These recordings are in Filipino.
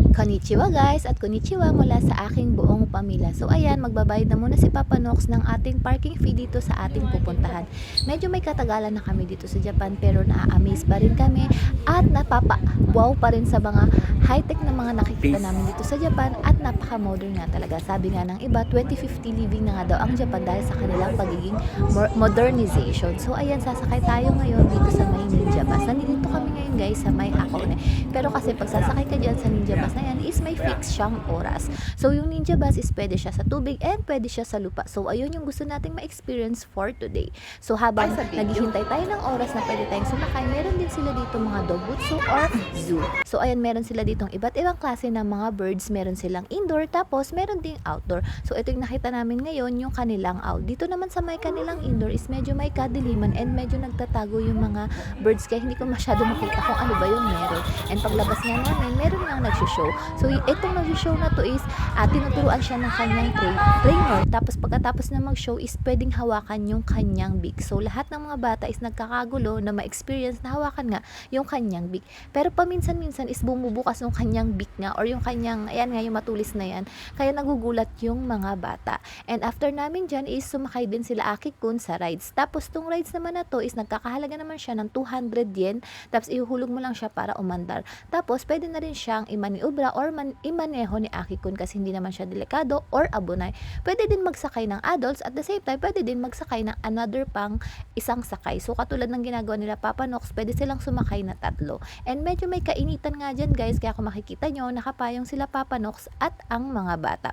Konnichiwa guys at konnichiwa mula sa aking buong pamilya. So ayan, magbabayad na muna si Papa Nox ng ating parking fee dito sa ating pupuntahan. Medyo may katagalan na kami dito sa Japan pero naa-amaze pa rin kami at napapa-wow pa rin sa mga high-tech na mga nakikita namin dito sa Japan at napaka-modern nga talaga. Sabi nga ng iba, 2050 living na nga daw ang Japan dahil sa kanilang pagiging mo- modernization. So ayan, sasakay tayo ngayon dito sa may Ninja Bus. Nandito kami ngayon guys sa may Hakone. Pero kasi pag sasakay ka dyan sa Ninja Bus na yan is may fix siyang oras. So yung Ninja Bus is pwede siya sa tubig and pwede siya sa lupa. So ayun yung gusto nating ma-experience for today. So habang naghihintay tayo ng oras na pwede tayong sumakay, meron din sila dito mga dobutsu or zoo. So ayan, meron sila ditong iba't ibang klase ng mga birds. Meron silang indoor, tapos meron ding outdoor. So ito yung nakita namin ngayon, yung kanilang out. Dito naman sa may kanilang indoor is medyo may kadiliman and medyo nagtatago yung mga birds kaya hindi ko masyado makita kung ano ba yung meron. And paglabas nga namin, meron nang nag-show. So itong nag-show na to is uh, tinuturuan siya ng kanyang tra- trainer. Tapos pagkatapos na mag-show is pwedeng hawakan yung kanyang beak. So lahat ng mga bata is nagkakagulo na ma-experience na hawakan nga yung kanyang beak. Pero paminsan-minsan is bumubukas yung kanyang beak nga or yung kanyang, ayan nga yung matulis na yan. Kaya nagugulat yung mga bata. And after namin dyan is sumakay din sila Aki-kun sa rides. Tapos tong rides naman na to is nagkakahalaga naman siya ng 200 yen. Tapos ihuhulog mo lang siya para umandar. Tapos pwede na rin siyang imaniubra or man, imaneho ni Aki-kun kasi hindi naman siya delikado or abunay. Pwede din magsakay ng adults at the same time pwede din magsakay ng another pang isang sakay. So katulad ng ginagawa nila Papa Nox, pwede silang sumakay na tatlo. And medyo may kainitan nga dyan guys, kaya kung makikita nyo, nakapayong sila Papa Nox at ang mga bata.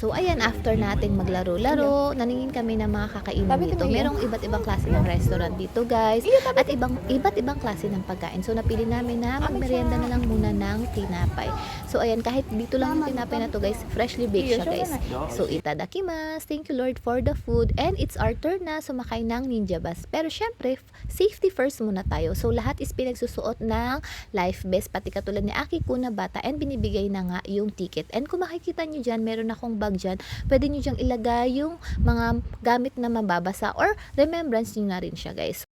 So ayan, after nating maglaro-laro, naningin kami ng mga kakainin dito. Merong iba't ibang klase ng restaurant dito guys. At ibang iba't ibang klase ng pagkain. So napili namin na magmerienda na lang muna ng tinapay. So ayan, kahit dito lang yung tinapay na to guys, freshly baked siya guys. So itadakimasu. Thank you Lord for the food. And it's our turn na sumakay ng ninja bus. Pero syempre, safety first muna tayo. So lahat is pinagsusuot ng life vest. Pati katulad ni Aki ko na bata. And binibigay na nga yung ticket. And kung makikita nyo dyan, meron akong bag dyan. Pwede nyo dyang ilagay yung mga gamit na mababasa. Or remembrance nyo na rin siya guys.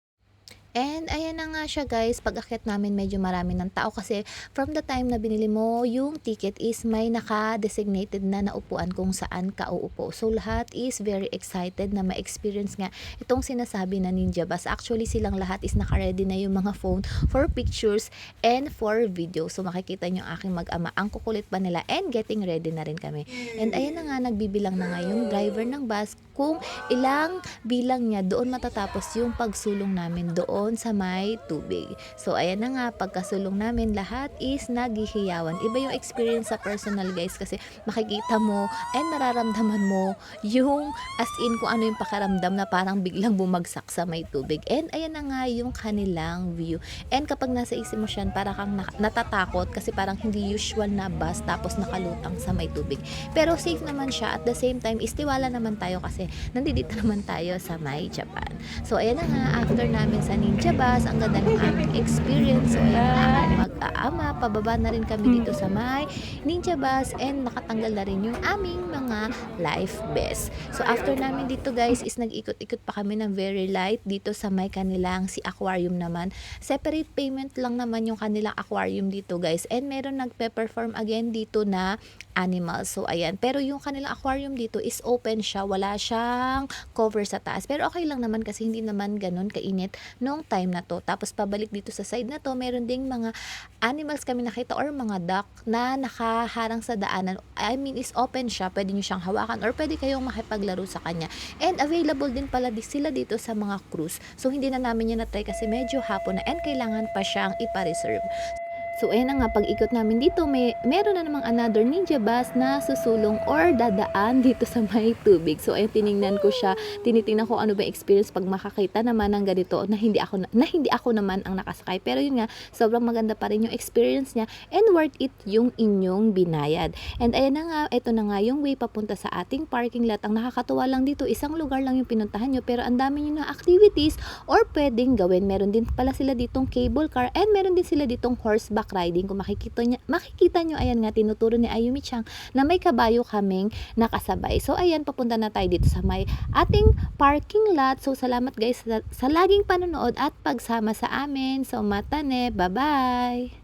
And ayan na nga siya guys, pag akyat namin medyo marami ng tao kasi from the time na binili mo yung ticket is may naka-designated na naupuan kung saan ka uupo. So lahat is very excited na ma-experience nga itong sinasabi na Ninja Bus. Actually silang lahat is naka-ready na yung mga phone for pictures and for video. So makikita nyo aking mag-ama. Ang kukulit pa nila and getting ready na rin kami. And ayan na nga, nagbibilang na nga yung driver ng bus kung ilang bilang niya doon matatapos yung pagsulong namin doon sa may tubig. So ayan na nga, pagkasulong namin lahat is naghihiyawan. Iba yung experience sa personal guys kasi makikita mo and nararamdaman mo yung as in kung ano yung pakaramdam na parang biglang bumagsak sa may tubig. And ayan na nga yung kanilang view. And kapag nasa isip mo siya, parang kang na- natatakot kasi parang hindi usual na bus tapos nakalutang sa may tubig. Pero safe naman siya at the same time istiwala naman tayo kasi nandito naman tayo sa may Japan. So ayan na nga after namin sa Ninja Bus, ang ganda ng experience. So ayan mag-aama, pababa na rin kami dito sa may Ninja Bus and nakatanggal na rin yung aming mga life vest. So after namin dito guys is nag-ikot-ikot pa kami ng very light dito sa may kanilang si aquarium naman. Separate payment lang naman yung kanilang aquarium dito guys and meron nagpe-perform again dito na animals. So, ayan. Pero yung kanilang aquarium dito is open siya. Wala siyang cover sa taas. Pero okay lang naman kasi hindi naman ganun kainit nung time na to. Tapos, pabalik dito sa side na to, meron ding mga animals kami nakita or mga duck na nakaharang sa daanan. I mean, is open siya. Pwede nyo siyang hawakan or pwede kayong makipaglaro sa kanya. And available din pala di sila dito sa mga cruise. So, hindi na namin yan na-try kasi medyo hapon na and kailangan pa siyang ipa-reserve. So, ayan na nga, pag ikot namin dito, may, meron na namang another ninja bus na susulong or dadaan dito sa may tubig. So, ayan, tiningnan ko siya, tinitingnan ko ano ba experience pag makakita naman ng ganito na hindi ako, na, na hindi ako naman ang nakasakay. Pero yun nga, sobrang maganda pa rin yung experience niya and worth it yung inyong binayad. And ayan na nga, ito na nga yung way papunta sa ating parking lot. Ang nakakatuwa lang dito, isang lugar lang yung pinuntahan nyo, pero ang dami nyo na activities or pwedeng gawin. Meron din pala sila ditong cable car and meron din sila ditong horseback riding. Kung makikita, niya, makikita nyo, ayan nga, tinuturo ni Ayumi Chang na may kabayo kaming nakasabay. So, ayan, papunta na tayo dito sa may ating parking lot. So, salamat guys sa, sa laging panonood at pagsama sa amin. So, matane. Bye-bye!